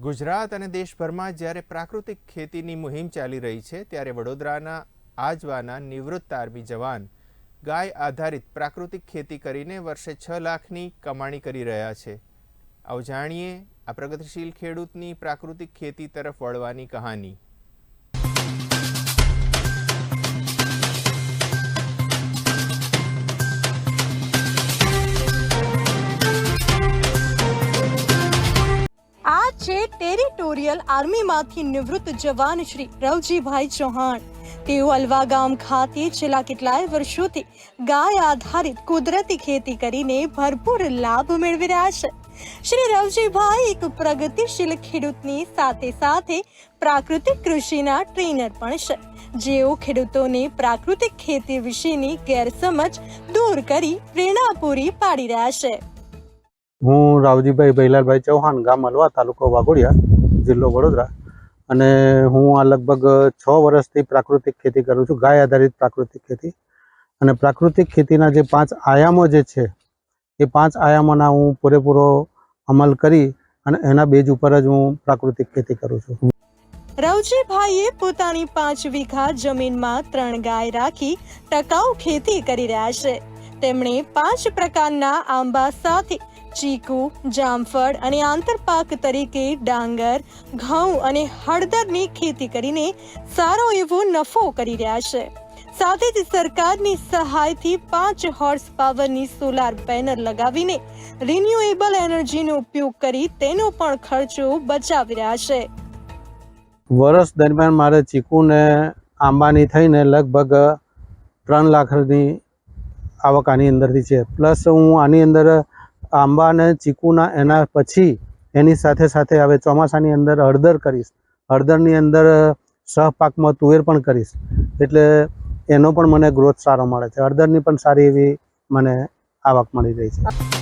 ગુજરાત અને દેશભરમાં જ્યારે પ્રાકૃતિક ખેતીની મુહિમ ચાલી રહી છે, ત્યારે વડોદરાના આજવાના નિવૃત્ત આર્મી જવાન ગાય આધારિત પ્રાકૃતિક ખેતી કરીને વર્ષે છ લાખની કમાણી કરી રહ્યા છે. આવું જાણીએ આ પ્રગતિશીલ ખેડૂતની પ્રાકૃતિક ખેતી તરફ વળવાની કહાની. છે ટેરિટોરિયલ આર્મીમાંથી નિવૃત્ત જવાન શ્રી રવજીભાઈ ચૌહાણ. તેઓ અલવા ગામ ખાતે છેલ્લા કેટલાય વર્ષોથી ગાય આધારિત કુદરતી ખેતી કરીને ભરપૂર લાભ મેળવી રહ્યા છે. શ્રી રવજીભાઈ એક પ્રગતિશીલ ખેડૂતની સાથે સાથે પ્રાકૃતિક કૃષિના ટ્રેનર પણ છે. જેઓ ખેડૂતોને પ્રાકૃતિક ખેતી વિશેની ગેરસમજ દૂર કરી પ્રેરણા પૂરી પાડી રહ્યા છે. હું રાવજીભાઈ ભૈલાલભાઈ ચૌહાણ ગામ અલવા, તાલુકો વાઘોડિયા, જિલ્લો વડોદરા. અને હું આ લગભગ છ વર્ષથી પ્રાકૃતિક ખેતી કરું છું, ગાય આધારિત પ્રાકૃતિક ખેતી. અને પ્રાકૃતિક ખેતીના જે પાંચ આયામો જે છે, એ પાંચ આયામોના હું પૂરેપૂરો અમલ કરી અને એના બેજ ઉપર જ હું પ્રાકૃતિક ખેતી કરું છું. રવજીભાઈએ પોતાની પાંચ વીઘા જમીનમાં ત્રણ ગાય રાખી ટકાઉ ખેતી કરી રહ્યા છે. તેમણે પાંચ પ્રકારના આંબા સાથે ચીકુ, જામફળ અને આંતરપાક તરીકે ડાંગર, ઘઉં અને હળદરની ખેતી કરીને સારો એવો નફો કરી રહ્યા છે. સાથે જ સરકારની સહાયથી પાંચ હોર્સ પાવરની સોલાર પેનલ લગાવીને રિન્યુએબલ એનર્જીનો ઉપયોગ કરી તેનો પણ ખર્ચો બચાવી રહ્યા છે. વર્ષ દરમિયાન મારે ચીકુને, આંબાની થઈને લગભગ ત્રણ લાખની આવક આની અંદરથી છે. પ્લસ હું આની અંદર આંબા અને ચીકુના એના પછી એની સાથે સાથે હવે ચોમાસાની અંદર હળદર કરીશ. હળદરની અંદર સહપાકમાં તુવેર પણ કરીશ. એટલે એનો પણ મને ગ્રોથ સારો મળે છે. હળદરની પણ સારી એવી મને આવક મળી રહી છે.